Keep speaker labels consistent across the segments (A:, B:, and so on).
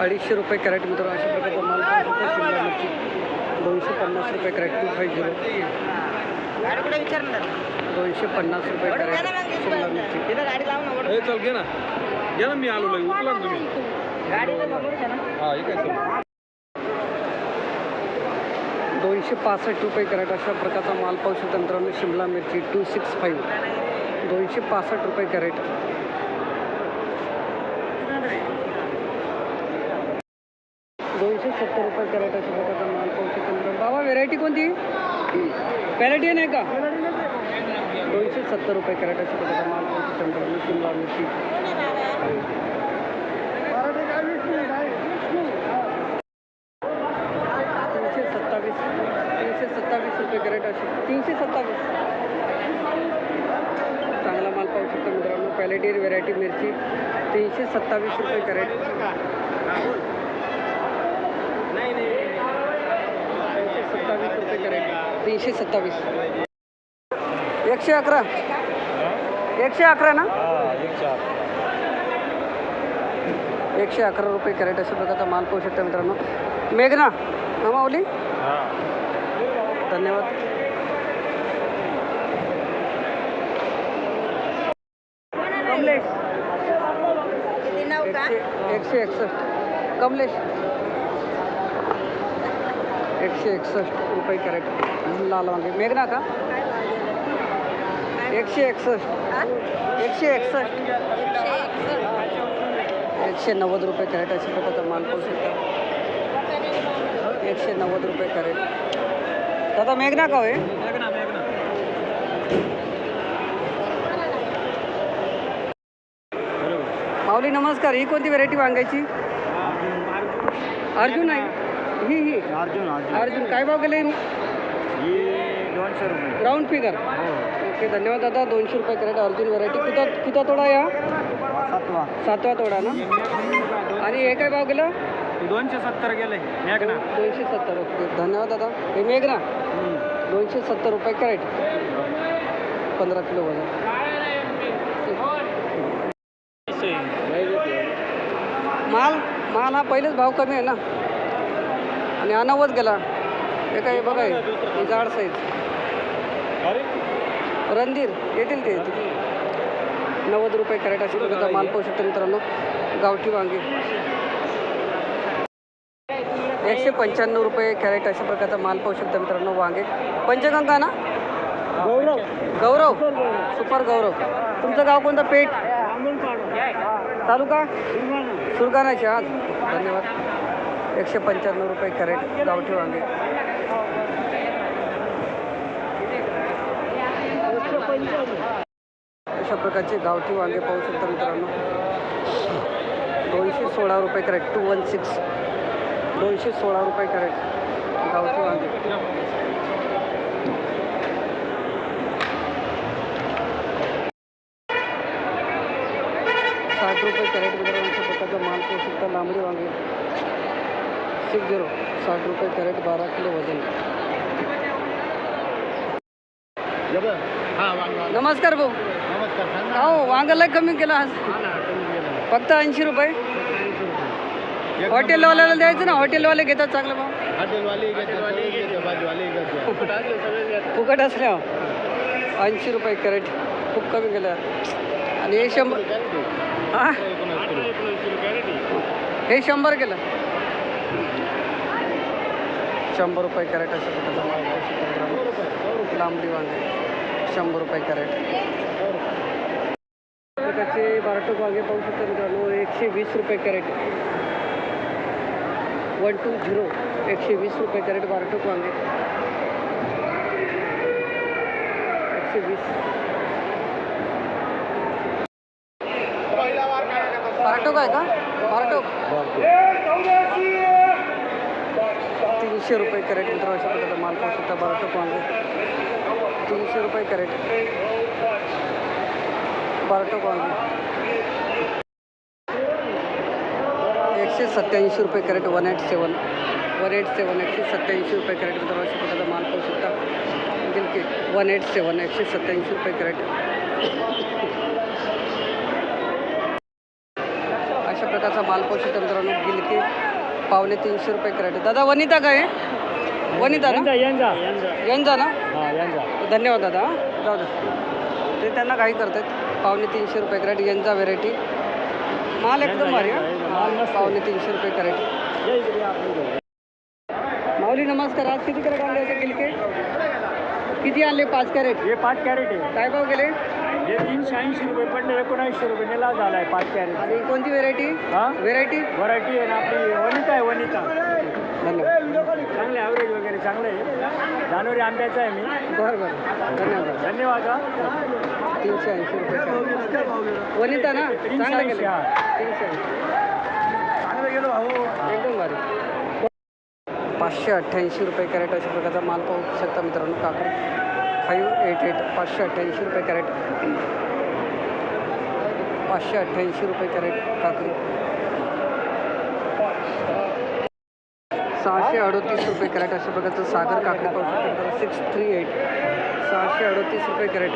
A: अडीचशे रुपये कॅरेट मित्रांनो अशा प्रकारचा माल शिमला मिरची दोनशे पन्नास रुपये कॅरेट टू फाईव्ह झिरो दोनशे पन्नास रुपये कॅरेट शिमला मिरची
B: घे ना. घे ना मी आलो लगे. उचला ना तुम्ही. हा हे काय
A: दोनशे पासष्ट रुपये कॅरेट अशा प्रकारचा माल पाहू शकता मित्रांनो शिमला मिरची टू सिक्स फाईव्ह दोनशे पासष्ट रुपये कॅरेट दोनशे सत्तर रुपये कॅरेट अशा प्रकारचा माल पाहू शकतो बाबा व्हेरायटी कोणती? व्हॅरायटी नाही का? दोनशे सत्तर रुपये कॅरेट अशा प्रकारचा माल पाहू शकतो मित्रांनो शिमला मिरची तीनशे सत्तावीस तीनशे सत्तावीस रुपये कॅरेट असे तीनशे सत्तावीस. चांगला माल पाहू शकतो मित्रांनो. क्वालिटी व्हेरायटी मिरची. तीनशे सत्तावीस रुपये कॅरेट तीनशे सत्तावीस रुपये कॅरेट तीनशे सत्तावीस. एकशे अकरा. एकशे अकरा ना? एकशे अकरा रुपये कॅरेट अशा प्रकारचा माल पाहू शकता मित्रांनो. मेघना हा माऊली? धन्यवाद. कमलेश. एकशे एकसष्ट. कमलेश. एकशे एकसष्ट रुपये कॅरेट. लाल वांगे. मेघना का एकशे एकसष्ट. एकशे एकसष्ट. एकशे नव्वद रुपये कॅरेट अशा प्रकारचा माल पाहू शकता. एकशे नव्वद रुपये कॅरेट. दादा मेघना का होय? माऊली नमस्कार. ही कोणती व्हेरायटी वांग्याची? अर्जुन आहे. ही ही.
B: अर्जुन
A: अर्जुन. काय भाव गेले
B: ही दोनशे रुपये.
A: राऊंड फिगर ओके धन्यवाद दादा. दोनशे रुपये कॅरेट अर्जुन व्हेरायटी किती किती तोडा या?
B: सातवा.
A: सातवा तोडा ना? आणि हे काय भाव गेलं
B: दोनशे सत्तर गेले. मेघना.
A: दोनशे सत्तर. ओके धन्यवाद दादा. हे मेघ ना दोनशे सत्तर रुपये कॅरेट. पंधरा किलो वजन. माल माल हा पहिलेच भाव कमी आहे ना? आणि अनवत गेला. हे काय बघा हे जाड साईज रणधीर येतील ते. नव्वद रुपये कॅरेट अशा प्रकारचा माल पाहू शकतो मित्रांनो. गावठी वांगे. एकशे पंच्याण्णव रुपये कॅरेट अशा प्रकारचा माल पाहू शकता मित्रांनो वांगे. पंचगंगा ना?
B: गौरव.
A: गौरव. सुपर गौरव. तुमचं गाव कोणतं? पेठ? तालुका? सुरगाणाचे आहात धन्यवाद. एकशे पंच्याण्णव रुपये कॅरेट गावठी वांगे अशा प्रकारचे गावठी वांगे पाहू शकता मित्रांनो. दोनशे सोळा रुपये कॅरेट टू वन सिक्स दोनशे सोळा रुपये कॅरेट गावठी वांगे साठ रुपये कॅरेट मित्रांनो अशा प्रकारचा माल पाहू शकता लांबडी वांगे. Six zero. साठ रुपये कॅरेट बारा किलो वजन.
B: हा
A: नमस्कार भाऊ. हो वांगाला कमी केला आज. फक्त ऐंशी रुपये. हॉटेलवाल्याला द्यायचं ना हॉटेलवाले घेतात चांगलं
B: भाजीवाले
A: फुकट असल्यावर ऐंशी रुपये कॅरेट. खूप कमी केलं. आणि हे शंभर हा. हे शंभर केलं. शंभर रुपये कॅरेट असं माल शकता मित्रांनो. लांबडी वांगे शंभर रुपये कॅरेट. प्रकारचे बारटोक वांगे पाहू शकता मित्रांनो एकशे वीस रुपये कॅरेट. वन टू झिरो एकशे वीस रुपये कॅरेट बारटोक वांगे एकशे वीस. बारटोक आहे का? बारटोक. तीनशे रुपये कॅरेट मित्र अशा प्रकारचा माल पाहू शकता बारटोक वांगे तीनशे रुपये कॅरेट. बारटोक वांगे एकशे सत्त्याऐंशी रुपये crate one eight seven. One eight seven एकशे सत्याऐंशी रुपये कॅरेट मित्र अशा प्रकारचा माल पाहू शकता. दिलके वन एट सेवन एकशे सत्याऐंशी रुपये कॅरेट. अशा प्रकारचा माल पाहू शकता मित्रांनो गिलकी. पावणे तीनशे रुपये कॅरेट दादा वनिता काय आहे? वनिता ना?
B: यांजा
A: ना?
B: हा यांजा
A: धन्यवाद दादा. जाऊ दे. ते त्यांना काही करतात. पावणे तीनशे रुपये कॅरेट यांचा व्हेरायटी माल एकदम भारी. पावणे तीनशे रुपये कॅरेट. माऊली नमस्कार. आज किती कॅरेट आणले होते गिलके किती आणले? पाच कॅरेट?
B: हे पाच कॅरेट आहे.
A: काय भाव गेले?
B: हे तीनशे ऐंशी रुपये पडले एकोणऐंशी रुपये. निलाव झाला आहे पाच कॅरेट.
A: आणि कोणती व्हेरायटी
B: हा?
A: व्हेरायटी
B: व्हरायटी आहे ना आपली. वनिता आहे वनिता.
A: धन्यवाद.
B: चांगले ॲव्हरेज वगैरे चांगलं. आहे जानेवारी आंब्याचा आहे मी.
A: बरं बरं. धन्यवाद.
B: धन्यवाद हा.
A: तीनशे ऐंशी रुपये कॅरेट. वनिता ना? चांगलं
B: ऐंशी, हा.
A: तीनशे ऐंशी.
B: चांगलं गेलो भाऊ
A: एकदम भारी. पाचशे अठ्ठ्याऐंशी रुपये कॅरेट अशा प्रकारचा माल पाहू शकता मित्रांनो काकडी. फाईव्ह एट एट पाचशे अठ्ठ्याऐंशी रुपये कॅरेट. पाचशे अठ्ठ्याऐंशी रुपये कॅरेट काकडी. सहाशे अडतीस रुपये कॅरेट. अशा प्रकारचं सागर काकडी पाहू शकतो. सिक्स थ्री एट सहाशे अडतीस रुपये कॅरेट.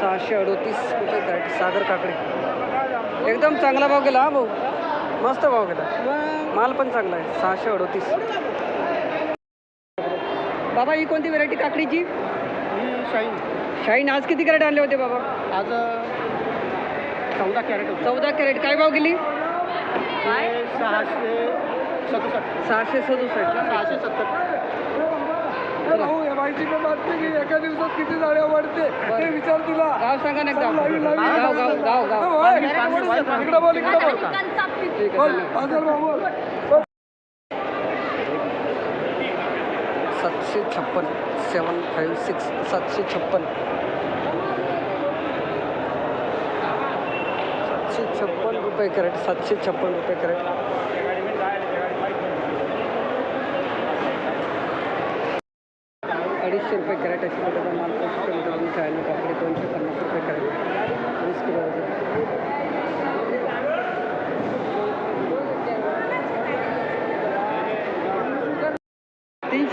A: सहाशे अडतीस रुपये कॅरेट. सागर काकडी. एकदम चांगला भाव गेला हा भाऊ. मस्त भाव गेला. माल पण चांगला आहे. सहाशे अडतीस. बाबा ही कोणती व्हेरायटी काकडीची?
B: शाईन
A: शाईन आज किती कॅरेट आणले होते बाबा?
B: आज चौदा कॅरेट होते.
A: चौदा कॅरेट. काय भाव गेली?
B: हे सहाशे सदुसष्ट.
A: सहाशे सदुसष्ट.
B: सहाशे सत्तर.
C: एका दिवसात किती झाडे वाढते? ते विचार तुला.
A: गाव सांगा ना एकदा. गाव गाव गाव गाव.
C: होय. इकडं बोल इकडं बोल. बाजार बोल बोल.
A: सातशे छप्पन सेवन फाईव्ह सिक्स सातशे छप्पन. सातशे छप्पन रुपये कॅरेट सातशे छप्पन रुपये कॅरेट. अडीचशे रुपये कॅरेट अशी प्रकारचा माल पाचशे रुपये मित्रांनो दोनशे पन्नास रुपये कॅरेट वीस किलो वजन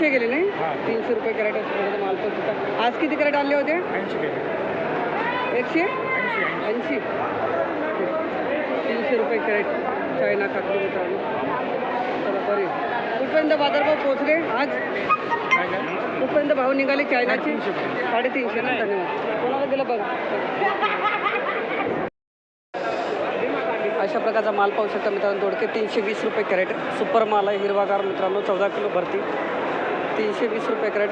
A: तीनशे गेले नाही? तीनशे रुपये कॅरेट प्रकारचा माल पाचशे रुपये. आज किती कॅरेट आणले होते?
B: ऐंशी
A: एकशे? ऐंशी तीनशे रुपये कॅरेट चायना काकडी मित्रांनो. चला बरे. कुठपर्यंत बाजारभाव पोहोचले आज?
B: काय काय?
A: कुठपर्यंत भाव निघाले चायनाचे? साडेतीनशे ना धन्यवाद. कोणाला दिलं बघ अशा प्रकारचा माल पाहू शकता मित्रांनो. दोडके तीनशे वीस रुपये कॅरेट. सुपर माल आहे हिरवागार मित्रांनो. चौदा किलो भरती. तीनशे वीस रुपये कॅरेट.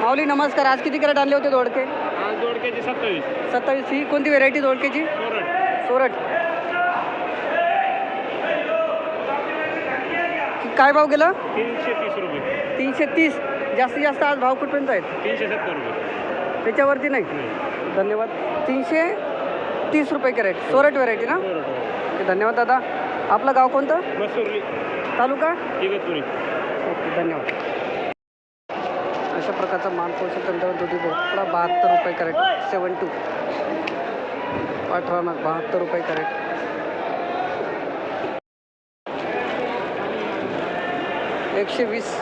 A: माऊली नमस्कार. आज किती कॅरेट आणले होते दोडके?
B: सत्तावीस.
A: सत्तावीस ही कोणती व्हेरायटी दोडकेची? सोरट काय भाव गेला?
B: तीनशे तीस. रुपये
A: तीनशे तीस जास्तीत जास्त आज भाव कुठपर्यंत आहेत?
B: तीनशे सत्तर रुपये
A: त्याच्यावरती नाही. धन्यवाद. तीनशे तीस रुपये कॅरेट. सोरट व्हेरायटी ना? ओके धन्यवाद दादा. आपलं गाव कोणतं? तालुका? ओके धन्यवाद. अशा प्रकारचा माल पाहू शकतो नंतर दुधी भोपळा बहात्तर रुपये कॅरेट सेवन टू अठरा नग बहात्तर रुपये कॅरेट. एकशे वीस.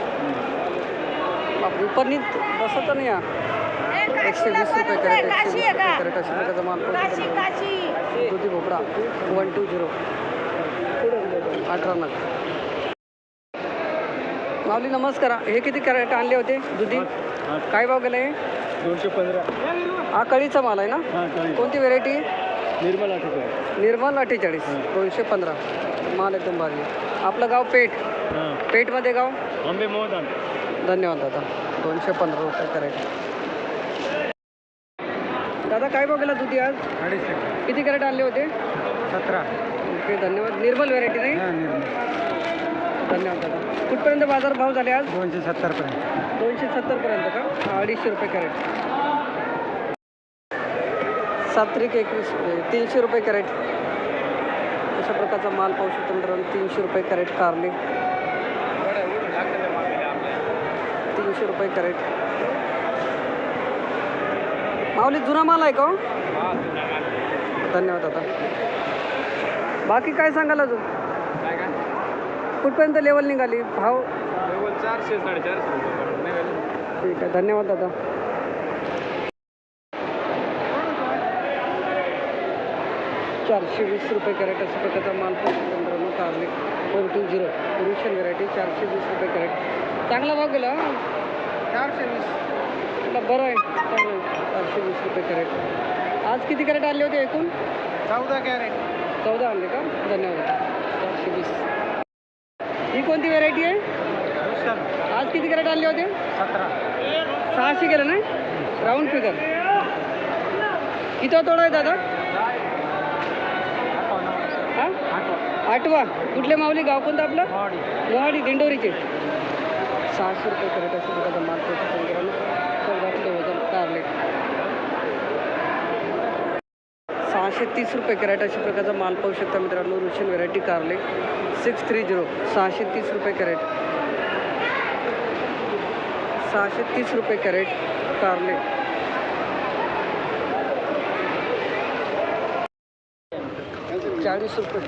A: उपनीत बसत नाही हा. एकशे वीस रुपये कॅरेट एकशे वीस रुपये कॅरेट अशा प्रकारचा माल दुधी भोपळा वन टू झिरो अठरा नग. माऊली नमस्कार. हे किती कॅरेट आणले होते? दुधी? काय भाव गेले
B: दोनशे पंधरा.
A: हा कळीचा माल आहे ना?
B: हां
A: कोणती व्हेरायटी
B: निर्मल आठवतो
A: निर्मल अठ्ठेचाळीस. दोनशे पंधरा. माल एकदम भारी. आपलं गाव पेठ.
B: हां.
A: पेठमध्ये गाव?
B: आंबे मोहदान
A: धन्यवाद दादा. दोनशे पंधरा रुपये कॅरेट. दादा काय भाव गेला दुधी आज?
B: अडीचशे.
A: किती कॅरेट आणले होते?
B: सतरा.
A: ओके धन्यवाद. निर्मल व्हेरायटी नाही? धन्यवाद दादा. कुठपर्यंत बाजार भाव झाले आज?
B: दोनशे सत्तरपर्यंत हा,
A: दोनशे सत्तरपर्यंत का? अडीचशे रुपये कॅरेट. सात्रिक एकवीस तीनशे रुपये कॅरेट. अशा प्रकारचा माल पाहू शकतो मित्रांनो तीनशे रुपये कॅरेट कारले. तीनशे रुपये कॅरेट. माऊली जुना माल आहे का हो? धन्यवाद दादा. बाकी काय सांगाल अजून? कुठपर्यंत लेवल निघाली? भाव?
B: चारशे साडेचारशे
A: ठीक आहे धन्यवाद दादा. चारशे वीस रुपये कॅरेट अशा प्रकारचा माल पंधरा कार्ले. फोर टू झिरो पुरुषन व्हरायटी चारशे वीस रुपये कॅरेट चांगला भाव गेला
C: चारशे वीस.
A: म्हटलं बरं आहे. आहे. चारशे वीस रुपये कॅरेट. आज किती कॅरेट आणले होते एकूण?
C: चौदा कॅरेट.
A: चौदा आणले का? धन्यवाद. चारशे वीस. ही कोणती व्हेरायटी आहे? आज किती कॅरेट आणले होते?
C: सतरा.
A: सहाशे केलं नाही? राऊंड फिगर किती तोडा आहे दादा? हा? आठवा. कुठले माऊली? गाव कोणतं आपलं? मोहाडी दिंडोरीचे. सहाशे रुपये कॅरेट अशा प्रकारचा माल पोहोचतो मित्रांनो चौदा किलो वजन कारले सहाशे तीस रुपये कॅरेट अशा प्रकारचा माल पाहू शकता मित्रांनो. रुशियन व्हेरायटी कारले सिक्स थ्री झिरो सहाशे तीस रुपये कॅरेट. सहाशे तीस रुपये कॅरेट कारले चाळीस रुपये.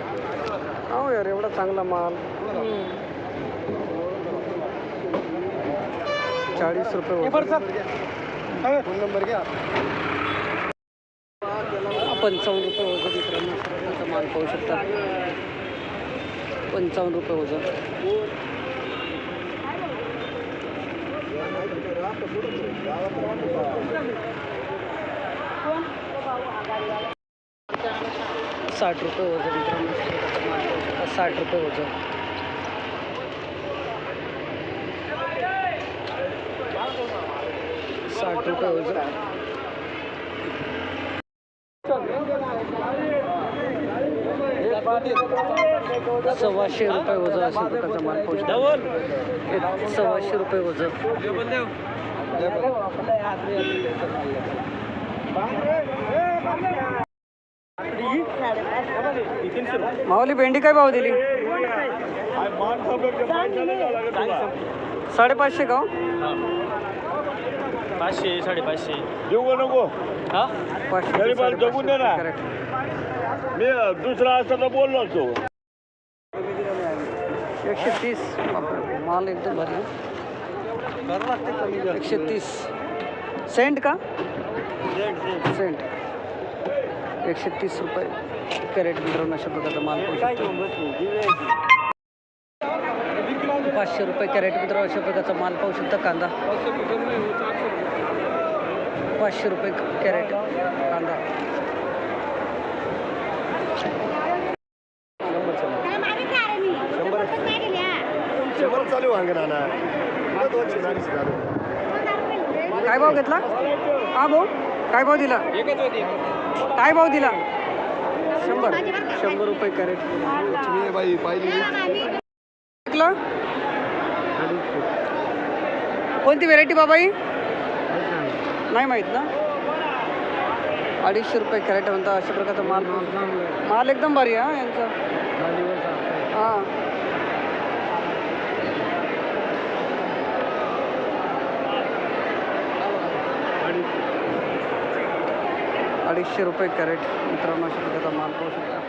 A: हो यार एवढा चांगला माल. चाळीस रुपये.
C: फोन नंबर घ्या.
A: पंचावन्न रुपये वजन मित्रांनो. त्याचा माल पाहू शकता. पंचावन्न रुपये वजन. साठ रुपये वजन मित्रांनो. साठ रुपये वजन. साठ रुपये वजन. सव्वाशे रुपये वजन अशा प्रकारचा माल पाहू शकता एक सव्वाशे रुपये वजन. माऊली भेंडी काय भाव दिली? साडेपाचशे का हो?
B: पाचशे साडेपाचशे.
D: देऊ नको?
B: हा?
D: तरी पण जगून दे ना. मी दुसरा असता तर बोललो असतो.
A: एकशे तीस. माल एकदम भारी आहे. एकशे तीस. सेंट का? सेंट एकशे तीस रुपये. कॅरेट मिळवून अशा प्रकारचा माल पाचशे रुपये कॅरेट मित्र अशा प्रकारचा माल पाहू शकता कांदा. पाचशे रुपये कॅरेट कांदा. काय भाव घेतला? हा भाऊ? काय भाव दिला? काय भाव दिला? शंभर. शंभर रुपये कॅरेट.
C: बाई
A: कोणती व्हेरायटी बाबाई? नाही. माहीत ना? अडीचशे रुपये कॅरेट म्हणता अशा प्रकारचा माल. माल एकदम भारी हा यांचा. हां. अडीचशे रुपये कॅरेट. मित्रांनो अशा प्रकारचा माल पाहू शकता.